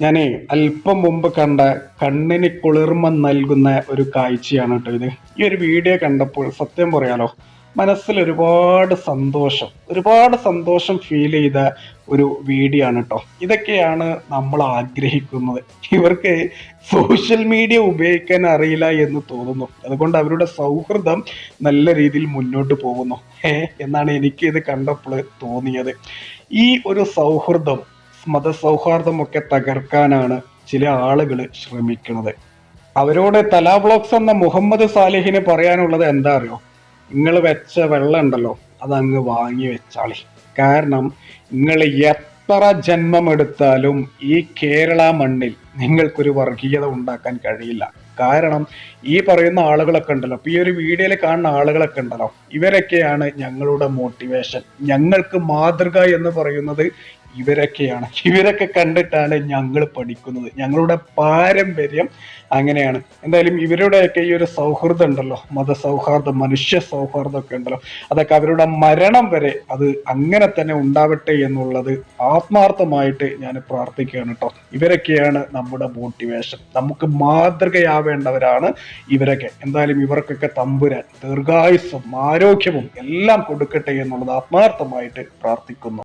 ഞാനേ അല്പം മുമ്പ് കണ്ട കണ്ണിന് കുളിർമ നൽകുന്ന ഒരു കാഴ്ചയാണ് കേട്ടോ ഇത്. ഈ ഒരു വീഡിയോ കണ്ടപ്പോൾ സത്യം പറയാലോ മനസ്സിൽ ഒരുപാട് സന്തോഷം ഒരുപാട് സന്തോഷം ഫീൽ ചെയ്ത ഒരു വീഡിയോ ആണ് കേട്ടോ. ഇതൊക്കെയാണ് നമ്മൾ ആഗ്രഹിക്കുന്നത്. ഇവർക്ക് സോഷ്യൽ മീഡിയ ഉപയോഗിക്കാൻ അറിയില്ല എന്ന് തോന്നുന്നു. അതുകൊണ്ട് അവരുടെ സൗഹൃദം നല്ല രീതിയിൽ മുന്നോട്ട് പോകുന്നു. എന്നാണ് എനിക്ക് ഇത് കണ്ടപ്പോൾ തോന്നിയത്. ഈ ഒരു സൗഹൃദം മതസൗഹാർദ്ദമൊക്കെ തകർക്കാനാണ് ചില ആളുകൾ ശ്രമിക്കുന്നത്. അവരോട് തലാ ബ്ലോക്സ് എന്ന മുഹമ്മദ് സാലിഹിന് പറയാനുള്ളത് എന്താ അറിയോ നിങ്ങൾ വെച്ച വെള്ളം ഉണ്ടല്ലോ അതങ്ങ് വാങ്ങി വെച്ചാളി. കാരണം നിങ്ങൾ എത്ര ജന്മമെടുത്താലും ഈ കേരള മണ്ണിൽ നിങ്ങൾക്കൊരു വർഗീയത ഉണ്ടാക്കാൻ കഴിയില്ല. കാരണം ഈ പറയുന്ന ആളുകളൊക്കെ ഉണ്ടല്ലോ ഈ ഒരു വീഡിയോയിൽ കാണുന്ന ആളുകളൊക്കെ ഉണ്ടല്ലോ ഇവരൊക്കെയാണ് ഞങ്ങളുടെ മോട്ടിവേഷൻ ഞങ്ങൾക്ക് മാതൃക എന്ന് പറയുന്നത് ഇവരൊക്കെയാണ്. ഇവരൊക്കെ കണ്ടിട്ടാണ് ഞങ്ങൾ പഠിക്കുന്നത്. ഞങ്ങളുടെ പാരമ്പര്യം അങ്ങനെയാണ്. എന്തായാലും ഇവരുടെയൊക്കെ ഈ ഒരു സൗഹൃദം ഉണ്ടല്ലോ. മതസൗഹാർദ്ദം മനുഷ്യ സൗഹാർദ്ദം ഒക്കെ ഉണ്ടല്ലോ. അതൊക്കെ അവരുടെ മരണം വരെ അത് അങ്ങനെ തന്നെ ഉണ്ടാവട്ടെ എന്നുള്ളത് ആത്മാർത്ഥമായിട്ട് ഞാൻ പ്രാർത്ഥിക്കുകയാണ് കേട്ടോ ഇവരൊക്കെയാണ് നമ്മുടെ മോട്ടിവേഷൻ നമുക്ക് മാതൃകയാവേണ്ടവരാണ് ഇവരൊക്കെ. എന്തായാലും ഇവർക്കൊക്കെ തമ്പുരാൻ ദീർഘായുസ്സും ആരോഗ്യവും എല്ലാം കൊടുക്കട്ടെ എന്നുള്ളത് ആത്മാർത്ഥമായിട്ട് പ്രാർത്ഥിക്കുന്നു.